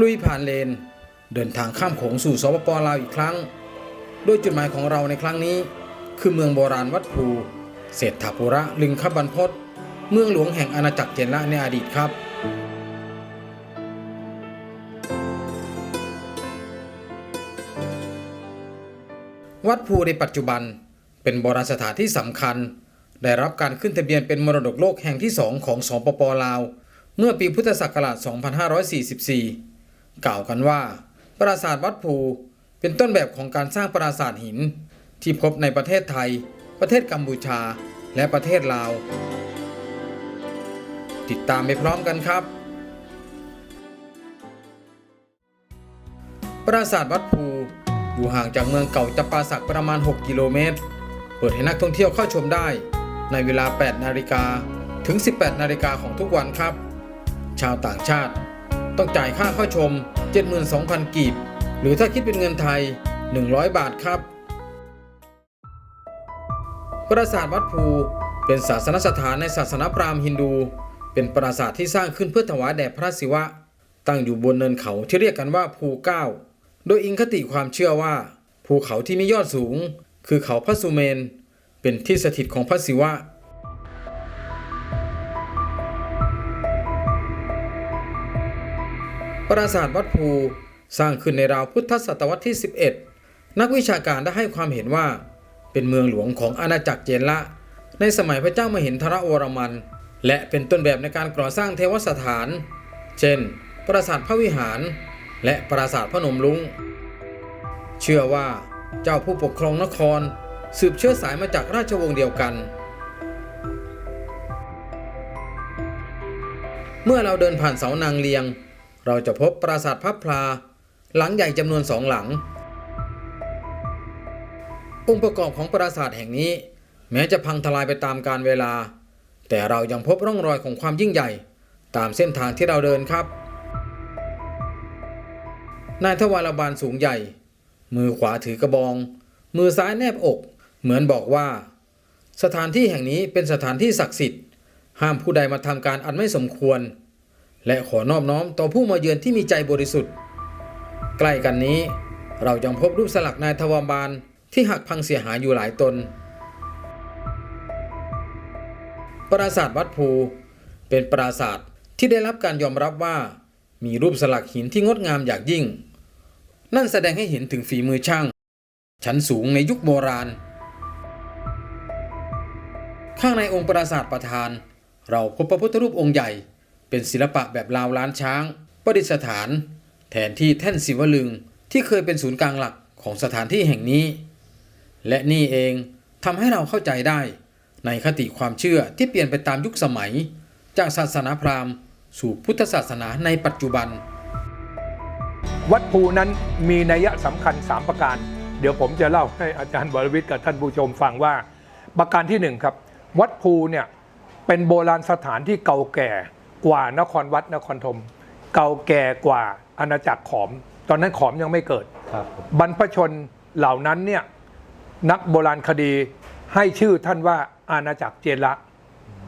ลุยผ่านเลน เดินทางข้ามโขงสู่สปปลาวอีกครั้ง โดยจุดหมายของเราในครั้งนี้ คือเมืองโบราณวัดภูเศรษฐาปุระลึงคบรรพตเมืองหลวงแห่งอาณาจักรเจนละในอดีตครับวัดภูในปัจจุบันเป็นโบราณสถานที่สำคัญ ได้รับการขึ้นทะเบียนเป็นมรดกโลกแห่งที่สองของสปปลาว เมื่อปีพุทธศักราช 2544 กล่าวกันว่า ปราสาทวัดภูเป็นต้นแบบของการสร้างปราสาทหิน ที่พบในประเทศไทย ประเทศกัมพูชา และประเทศลาว ติดตามไปพร้อมกันครับ ปราสาทวัดภูอยู่ห่างจากเมืองเก่าจำปาสักประมาณ 6 กิโลเมตร เปิดให้นักท่องเที่ยวเข้าชมได้ ในเวลา 8 นาฬิกาถึง 18 นาฬิกาของทุกวันครับ ชาวต่างชาติ ต้องจ่ายค่าเข้าชม 72,000 กีบ หรือถ้าคิดเป็นเงินไทย 100 บาทครับ ปราสาทวัดภูเป็นศาสนสถานในศาสนาพราหมณ์ฮินดู เป็นปราสาทที่สร้างขึ้นเพื่อถวายแด่พระศิวะ ตั้งอยู่บนเนินเขาที่เรียกกันว่าภูเก้า โดยอิงคติความเชื่อว่า ภูเขาที่มียอดสูง คือเขาพระสุเมน เป็นที่สถิตของพระศิวะ ปราสาทวัดภูสร้างขึ้นในราวพุทธศตวรรษที่ 11 นักวิชาการได้ให้ความเห็นว่า เป็นเมืองหลวงของอาณาจักรเจนละ ในสมัยพระเจ้ามหินทรวรมัน และเป็นต้นแบบในการก่อสร้างเทวสถาน เช่น ปราสาทพระวิหาร และปราสาทพระนมลุงเชื่อว่าเจ้าผู้ปกครองนคร สืบเชื้อสายมาจากราชวงศ์เดียวกัน เมื่อเราเดินผ่านเสานางเลียง เราจะพบปราสาทพับพลา หลังใหญ่จำนวนสองหลัง องค์ประกอบของปราสาทแห่งนี้ แม้จะพังทลายไปตามกาลเวลา แต่เรายังพบร่องรอยของความยิ่งใหญ่ ตามเส้นทางที่เราเดินครับ นายทวารบาลสูงใหญ่ มือขวาถือกระบอง มือซ้ายแนบอก เหมือนบอกว่า สถานที่แห่งนี้เป็นสถานที่ศักดิ์สิทธิ์ ห้ามผู้ใดมาทำการอันไม่สมควร และขอนอบน้อมต่อผู้มาเยือนที่มีใจบริสุทธิ์ ใกล้กันนี้ เรายังพบรูปสลักนายทวารบาลที่หักพังเสียหายอยู่หลายตน ปราสาทวัดภูเป็นปราสาทที่ได้รับการยอมรับว่า มีรูปสลักหินที่งดงามอย่างยิ่ง นั่นแสดงให้เห็นถึงฝีมือช่าง ชั้นสูงในยุคโบราณ ข้างในองค์ปราสาทประธาน เราพบพระพุทธรูปองค์ใหญ่ เป็นศิลปะแบบลาวล้านช้าง ประดิษฐาน แทนที่แท่นศิวลึงที่เคยเป็นศูนย์กลางหลักของสถานที่แห่งนี้ และนี่เองทำให้เราเข้าใจได้ ในคติความเชื่อที่เปลี่ยนไปตามยุคสมัย จากศาสนาพราหมณ์ สู่พุทธศาสนาในปัจจุบัน วัดภูนั้นมีนัยสำคัญ 3 ประการ เดี๋ยวผมจะเล่าให้อาจารย์วรวิทย์กับท่านผู้ชมฟังว่า ประการที่หนึ่งครับ วัดภูเนี่ยเป็นโบราณสถานที่เก่าแก่ กว่านครวัดนครธมเก่าแก่กว่าอาณาจักรขอม ตอนนั้นขอมยังไม่เกิดครับผมบรรพชนเหล่านั้นเนี่ยนักโบราณคดีให้ชื่อท่านว่าอาณาจักรเจนละ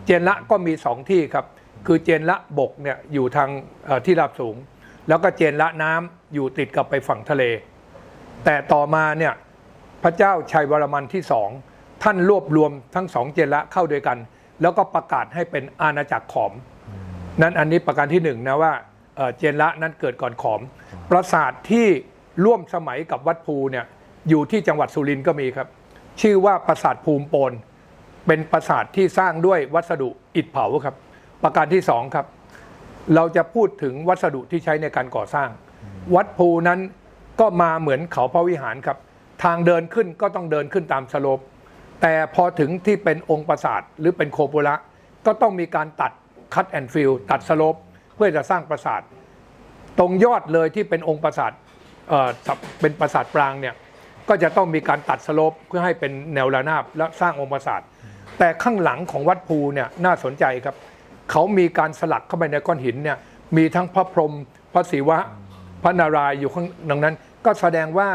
เจนละก็มีสองที่ครับ คือเจนละบกเนี่ยอยู่ทางเอ่อที่ราบสูง แล้วก็เจนละน้ำอยู่ติดกับไปฝั่งทะเล แต่ต่อมาเนี่ยพระเจ้าชัยวรมันที่สองท่านรวบรวมทั้งสองเจนละเข้าด้วยกัน แล้วก็ประกาศให้เป็นอาณาจักรขอม นั้นอันนี้ประการที่หนึ่งนะว่าเจนละนั้นเกิดก่อนขอม ปราสาทที่ร่วมสมัยกับวัดภูเนี่ยอยู่ที่จังหวัดสุรินทร์ก็มีครับ ชื่อว่าปราสาทภูมิโปนเป็นปราสาทที่สร้างด้วยวัสดุอิฐเผาครับ ประการที่สองครับ เราจะพูดถึงวัสดุที่ใช้ในการก่อสร้าง วัดภูนั้นก็มาเหมือนเขาพระวิหารครับ ทางเดินขึ้นก็ต้องเดินขึ้นตามสโลปแต่พอถึงที่เป็นองค์ปราสาทหรือเป็นโคปุระก็ต้องมีการตัด คัตแอนฟิลตัดสโลปเพื่อจะสร้างปราสาท ตรงยอดเลยที่เป็นองค์ปราสาทเป็นปราสาทปรางเนี่ยก็จะต้องมีการตัดสโลปเพื่อให้เป็นแนวระนาบและสร้างองค์ปราสาท แต่ข้างหลังของวัดภูเนี่ยน่าสนใจครับ เขามีการสลักเข้าไปในก้อนหินเนี่ยมีทั้งพระพรหมพระศิวะพระนารายณ์อยู่ข้างดังนั้น ก็แสดงว่า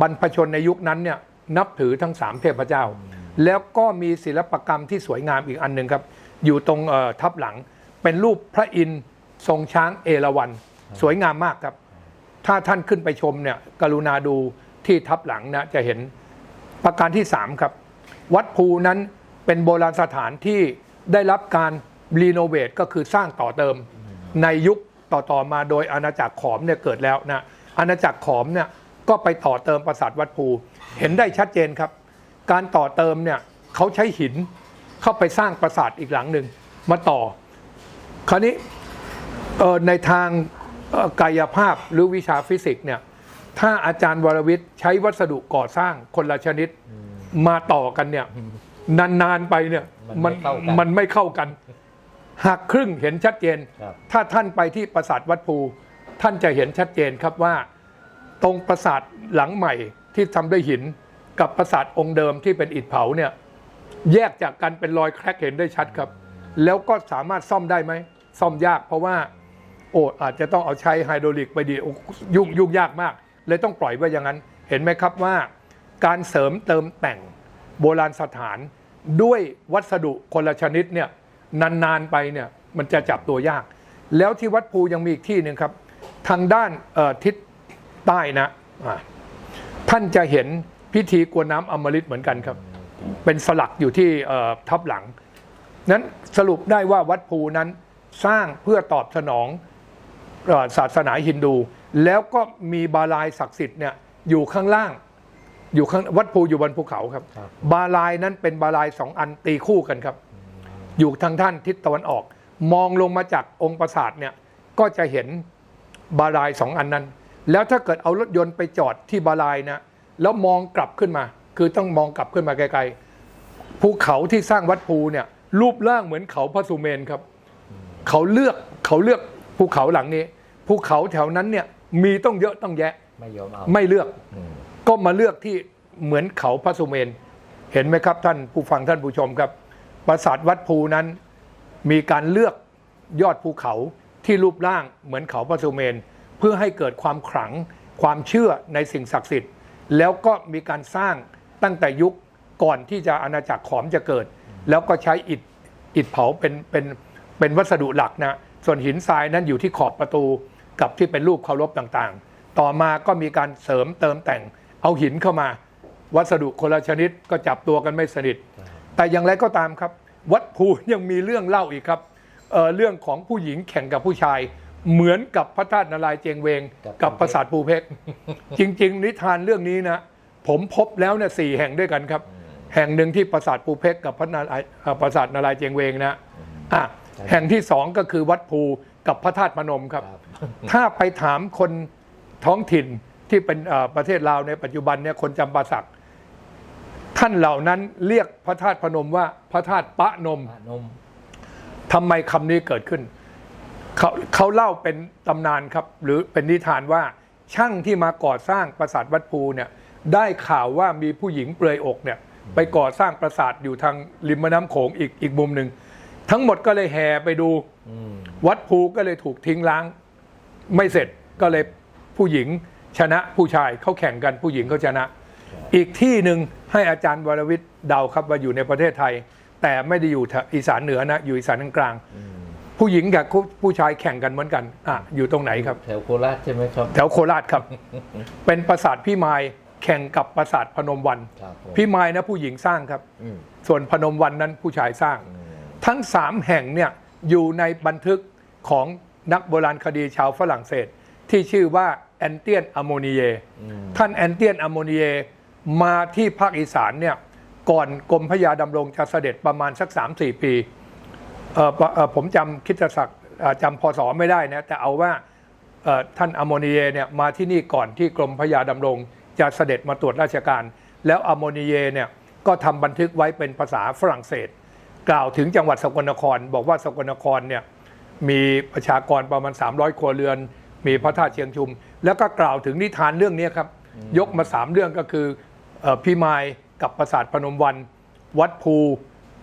บรรพชนในยุคนั้นเนี่ยนับถือทั้งสามเทพเจ้า แล้วก็มีศิลปกรรมที่สวยงามอีกอันหนึ่งครับ อยู่ตรงทับหลัง เป็นรูปพระอินทร์ทรงช้างเอราวัณสวยงามมากครับ ถ้าท่านขึ้นไปชมเนี่ยกรุณาดูที่ทับหลังนะจะเห็นประการที่ 3 ครับ วัดภูนั้นเป็นโบราณสถานที่ได้รับการรีโนเวทก็คือสร้างต่อเติม ในยุคต่อๆมาโดยอาณาจักรขอมเนี่ยเกิดแล้วนะอาณาจักรขอมเนี่ยก็ไปต่อเติมปราสาทวัดภู เห็นได้ชัดเจนครับ การต่อเติมเนี่ยเขาใช้หิน เข้าไปสร้างปราสาทอีกหลังหนึ่งมาต่อ คราวนี้เอ่อในทางเอ่อกายภาพหรือวิชาฟิสิกส์เนี่ยถ้าอาจารย์วรวิทย์ใช้วัสดุก่อสร้างคนละชนิดมาต่อกันเนี่ยนานๆไปเนี่ยมันไม่เข้ากันมันไม่เข้ากันหักครึ่งเห็นชัดเจนครับถ้าท่านไปที่ปราสาทวัดภู ท่านจะเห็นชัดเจนครับว่า ตรงปราสาทหลังใหม่ที่ทำด้วยหิน กับปราสาทองค์เดิมที่เป็นอิฐเผาเนี่ย แยกจากกันเป็นรอยแครกเห็นได้ชัดครับ แล้วก็สามารถซ่อมได้ไหม ซ่อมยากเพราะว่า โอ้อาจจะต้องเอาใช้ไฮโดรลิกไปดียุ่งยุ่งยากมาก เลยต้องปล่อยไว้อย่างนั้น เห็นไหมครับว่า การเสริมเติมแต่งโบราณสถานด้วยวัสดุคนละชนิดเนี่ยนานๆไปเนี่ยมันจะจับตัวยาก แล้วที่วัดภูยังมีอีกที่หนึ่งครับ ทางด้านทิศใต้นะอ่าท่านจะเห็นพิธีกวดน้ำอมฤตเหมือนกันครับ เป็นสลักอยู่ที่เอ่อทับหลัง นั้นสรุปได้ว่าวัดภูนั้นสร้างเพื่อตอบสนองเอ่อศาสนาฮินดู แล้วก็มีบาลายศักดิ์สิทธิ์เนี่ยอยู่ข้างล่าง อยู่ข้างวัดภูอยู่บนภูเขาครับครับ บาลายนั้นเป็นบาลายสองอันตีคู่กันครับ อยู่ทางท่านทิศตะวันออก มองลงมาจากองค์ปราสาทเนี่ยก็จะเห็นบาลายสองอันนั้น แล้วถ้าเกิดเอารถยนต์ไปจอดที่บาลายนะแล้วมองกลับขึ้นมา คือต้องมองกลับขึ้นมาไกลๆภูเขาที่สร้างวัดภูเนี่ย รูปร่างเหมือนเขาพระสุเมนครับ เขาเลือกเขาเลือกภูเขาหลังนี้ภูเขาแถวนั้นเนี่ยมีต้องเยอะต้องแยะ ไม่ยอมเอาไม่เลือกอืมก็มาเลือกที่เหมือนเขาพระสุเมน เห็นไหมครับท่านผู้ฟังท่านผู้ชมครับ ปราสาทวัดภูนั้น มีการเลือกยอดภูเขาที่รูปร่างเหมือนเขาพระสุเมน เพื่อให้เกิดความขลังความเชื่อในสิ่งศักดิ์สิทธิ์ แล้วก็มีการสร้าง ตั้งแต่ยุคก่อนที่จะอาณาจักรขอมจะเกิด แล้วก็ใช้อิฐอิฐเผาเป็นเป็นเป็นวัสดุหลักนะส่วนหินทรายนั้นอยู่ที่ขอบประตูกับที่เป็นรูปเคารพต่างๆ ต่อมาก็มีการเสริมเติมแต่ง เอาหินเข้ามา วัสดุคนละชนิดก็จับตัวกันไม่สนิท แต่อย่างไรก็ตามครับ วัดภูยังมีเรื่องเล่าอีกครับเอ่อเรื่องของผู้หญิงแข่งกับผู้ชาย เหมือนกับพระธาตุนารายณ์เจงเวง กับปราสาทภูเพกจริง ๆ นิทานเรื่องนี้นะ ผมพบแล้วเนี่ยสี่แห่งด้วยกันครับ แห่งหนึ่งที่ปราสาทภูเพกกับพระนารายณ์เอ่อปราสาทนารายณ์เจงเวงนะอะแห่งที่สองก็คือวัดภูกับพระธาตุพนมครับครับถ้าไปถามคนท้องถิ่นที่เป็นเอ่อประเทศลาวในปัจจุบันเนี่ยคนจำปาสักท่านเหล่านั้นเรียกพระธาตุพนมว่าพระธาตุปะนมพระนมทำไมคำนี้เกิดขึ้นเขาเขาเล่าเป็นตำนานครับ หรือเป็นนิทานว่าช่างที่มาก่อสร้างปราสาทวัดภูเนี่ย ได้ข่าวว่ามีผู้หญิงเปลือยอกเนี่ยไปก่อสร้างปราสาทอยู่ทางริมแม่น้ำโขงอีกอีกมุมหนึ่งทั้งหมดก็เลยแห่ไปดูอืมวัดภูก็เลยถูกทิ้งล้าง ไม่เสร็จก็เลยผู้หญิงชนะผู้ชายเขาแข่งกันผู้หญิงเขาชนะ อีกที่หนึ่งให้อาจารย์วรวิทย์เดาครับว่าอยู่ในประเทศไทย แต่ไม่ได้อยู่แถวอีสานเหนือนะ อยู่อีสานกลางอืมๆผู้หญิงกับผู้ชายแข่งกันเหมือนกันอะอยู่ตรงไหนครับ แถวโคราชใช่ไหมครับ แถวโคราชครับ เป็นปราสาทพี่มาย แข่งกับปราสาทพนมวัน ครับผมพี่มายนะผู้หญิงสร้างครับ อืมส่วนพนมวันนั้นผู้ชายสร้างอืมทั้งสามแห่งเนี่ยอยู่ในบันทึกของนักโบราณคดีชาวฝรั่งเศส ที่ชื่อว่าแอนเตียนอโมนีเยอืมท่านแอนเตียนอโมนีเยมาที่ภาคอีสานเนี่ยก่อนกรมพระยาดำรงจะเสด็จประมาณสัก 3-4 ปีเอ่อปะเอ่อผมจำคริดศักดิ์เอ่อจำพศไม่ได้นะแต่เอาว่าเอ่อท่านอโมนีเยเนี่ยมาที่นี่ก่อนที่กรมพระยาดำรง จะเสด็จมาตรวจราชการ แล้วอโมนีเยเนี่ยก็ทำบันทึกไว้เป็นภาษาฝรั่งเศส กล่าวถึงจังหวัดสกลนคร บอกว่าสกลนครเนี่ยมีประชากรประมาณ 300 ครัวเรือน มีพระธาตุเชียงชุม แล้วก็กล่าวถึงนิทานเรื่องนี้ครับ ยกมาสามเรื่องก็คือเอ่อพี่มายกับปราสาทพนมวัน วัดภู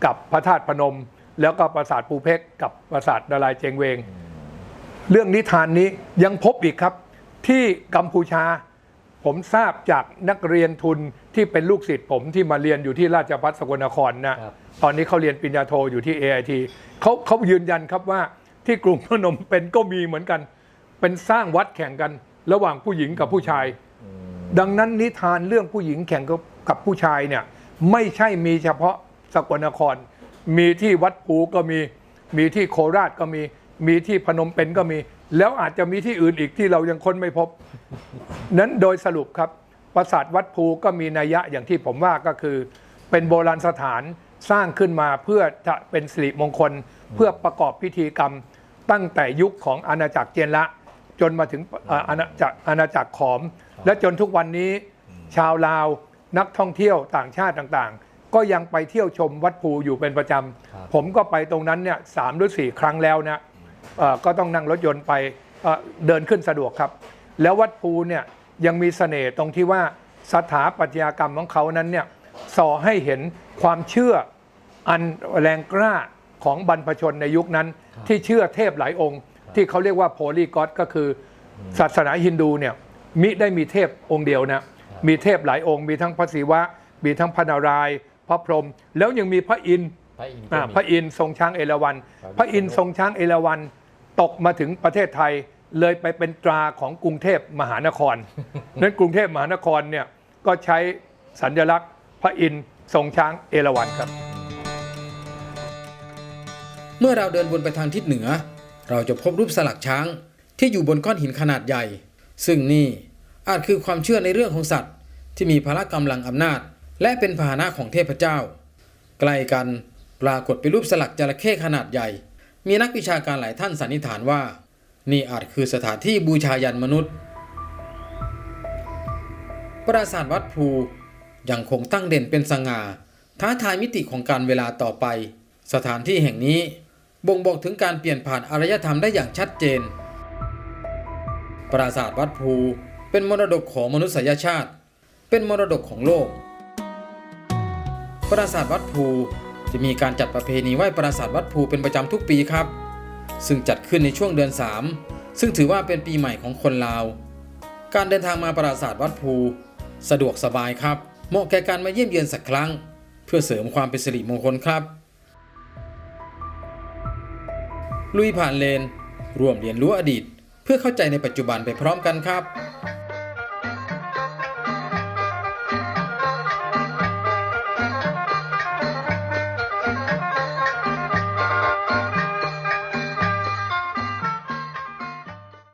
กับพระธาตุพนม แล้วก็ปราสาทภูเพกกับปราสาทนารายณ์เจงเวง เรื่องนิทานนี้ยังพบอีกครับที่กัมพูชา ผมทราบจากนักเรียนทุนที่เป็นลูกศิษย์ผมที่มาเรียนอยู่ที่ราชภัฏสกลนครนะครับ ตอนนี้เขาเรียนปริญญาโทอยู่ที่ AIT เขาเขายืนยันครับว่าที่กรุงพนมเป็นก็มีเหมือนกัน เป็นสร้างวัดแข่งกัน ระหว่างผู้หญิงกับผู้ชาย ดังนั้นนิทานเรื่องผู้หญิงแข่งกับกับผู้ชายเนี่ยไม่ใช่มีเฉพาะสกลนคร มีที่วัดภูก็มีมีที่โคราชก็มี มีที่พนมเปญก็มี แล้วอาจจะมีที่อื่นอีกที่เรายังค้นไม่พบ นั้นโดยสรุปครับปราสาทวัดภูก็มีนัยยะอย่างที่ผมว่าก็คือ เป็นโบราณสถานสร้างขึ้นมาเพื่อจะเป็นสิริมงคล เพื่อประกอบพิธีกรรม ตั้งแต่ยุคของอาณาจักรเจนละ จนมาถึงเอ่ออาณาจักรอาณาจักรขอม และจนทุกวันนี้ ชาวลาวนักท่องเที่ยวต่างชาติต่างๆ ก็ยังไปเที่ยวชมวัดภูอยู่เป็นประจครับำผมก็ไปตรงนั้นเนี่ยสามหรือสี่ครั้งแล้วนะเอ่อ ก็ต้องนั่งรถยนต์ไปเอ่อเดินขึ้นสะดวกครับ แล้ววัดภูเนี่ยยังมีเสน่ห์ตรงที่ว่าสถาปัตยกรรมของเขานั้นเนี่ยส่อให้เห็นความเชื่ออันแรงกล้าของบรรพชนในยุคนั้น ที่เชื่อเทพหลายองค์ ที่เขาเรียกว่าโพลีกอสก็คืออศาสนาฮินดูเนี่ยมิได้มีเทพองค์เดียวนะมีเทพหลายองค์ มีทั้งพระศิวะ มีทั้งพระนารายณ์พระพรหมแล้วยังมีพระอินทร์พระอินทร์ก็อ่ามีพระอินทร์ทรงช้างเอราวัณครับพระอินทร์ทรงช้างเอราวัณ ตกมาถึงประเทศไทยเลยไปเป็นตราของกรุงเทพมหานครนั้นกรุงเทพมหานครเนี่ยก็ใช้สัญลักษณ์พระอินทร์ทรงช้างเอราวัณครับ เมื่อเราเดินวนไปทางทิศเหนือ เราจะพบรูปสลักช้างที่อยู่บนก้อนหินขนาดใหญ่ ซึ่งนี่อาจคือความเชื่อในเรื่องของสัตว์ ที่มีพละกำลังอำนาจ และเป็นพาหนะของเทพเจ้า ใกล้กันปรากฏเป็นรูปสลักจระเข้ขนาดใหญ่ มีนักวิชาการหลายท่านสันนิษฐานว่า นี่อาจคือสถานที่บูชายันมนุษย์ ปราสาทวัดภูยังคงตั้งเด่นเป็นสง่า ท้าทายมิติของการเวลาต่อไป สถานที่แห่งนี้บ่งบอกถึงการเปลี่ยนผ่านอารยธรรมได้อย่างชัดเจน ปราสาทวัดภูเป็นมรดกของมนุษยชาติ เป็นมรดกของโลก ปราสาทวัดภู จะมีการจัดประเพณีไหว้ปราสาทวัดภูเป็นประจำทุกปีครับ ซึ่งจัดขึ้นในช่วงเดือน 3 ซึ่งถือว่าเป็นปีใหม่ของคนลาว การเดินทางมาปราสาทวัดภู สะดวกสบายครับ เหมาะแก่การมาเยี่ยมเยียนสักครั้ง เพื่อเสริมความเป็นสิริมงคลครับ ลุยผ่านเลน ร่วมเรียนรู้อดีต เพื่อเข้าใจในปัจจุบันไปพร้อมกันครับ